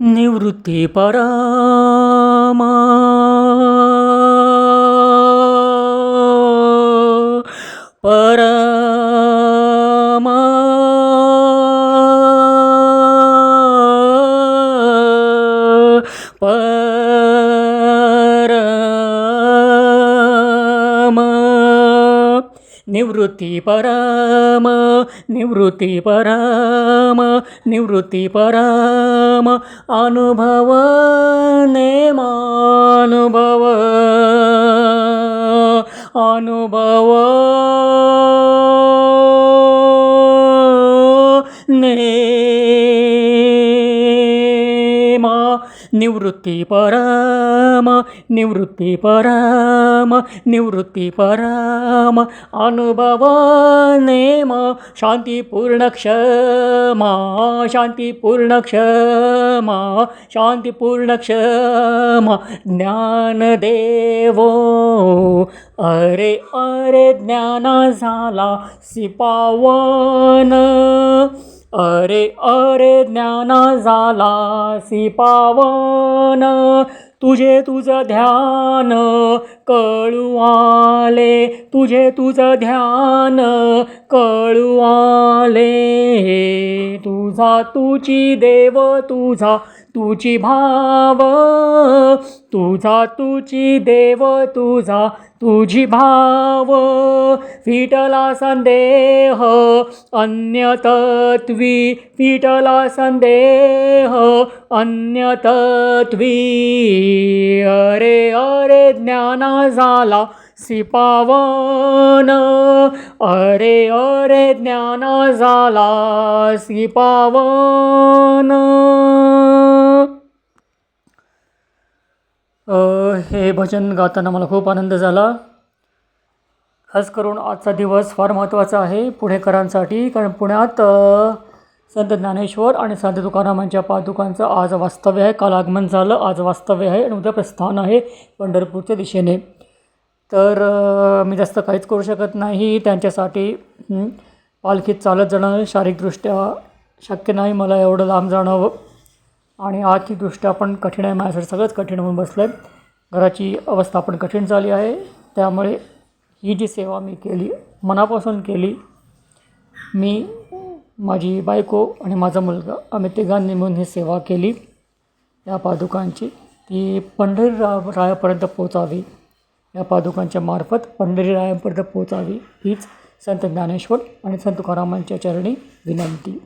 निवृत्ती परामा परामा निवृत्ती पराम निवृत्ती पराम निवृत्ती पराम अनुभव नेमानुभव अनुभव नेमा निवृत्ती पराम निवृत्ती पराम निवृत्ती परम अनुभव नेम शांतीपूर्ण क्षमा शांतीपूर्ण क्षमा शांतीपूर्ण क्षमा ज्ञानदेवो अरे अरे ज्ञाना झाला सिपावन. अरे अरे ज्ञाना झाला सिपावन. तुझे तुझं ध्यान कळू आले तुझे तुझं ध्यान कळू आले तुझा तुझी देव तुझा तुझी भाव. तुझा तुझी देव तुझा तुझी भाव. फिटला संदेह अन्यतत्वी. फिटला संदेह अन्यतत्वी. अरे अरे ज्ञाना झाला. सिपावन. अरे अरे ज्ञाना झाला सिपावन. हे भजन गाताना मला खूप आनंद झाला. खास करून आजचा दिवस फार महत्त्वाचा आहे पुणेकरांसाठी कारण पुण्यात संत ज्ञानेश्वर आणि संत तुकारामांच्या पादुकांचं आज वास्तव्य आहे. काल आगमन झालं आज वास्तव्य आहे आणि उद्या प्रस्थान आहे पंढरपूरच्या दिशेने. तर मी जास्त काहीच करू शकत नाही. त्यांच्यासाठी पालखीत चालत जाणं शारीरिकदृष्ट्या शक्य नाही. मला एवढं लांब जाणं आणि आर्थिकदृष्ट्या पण कठीण आहे. माझ्यासाठी सगळंच कठीण होऊन बसलं आहे घराची अवस्था पण कठीण झाली आहे. त्यामुळे ही जी सेवा मी केली मनापासून केली मी माझी बायको आणि माझा मुलगा आम्ही तिघांनी मिळून ही सेवा केली. या पादुकांची ती पंढरी रा रायापर्यंत पोचावी या पादुकांच्या मार्फत पंढरी रायापर्यंत पोचावी हीच संत ज्ञानेश्वर आणि संत तुकारामांच्या चरणी विनंती.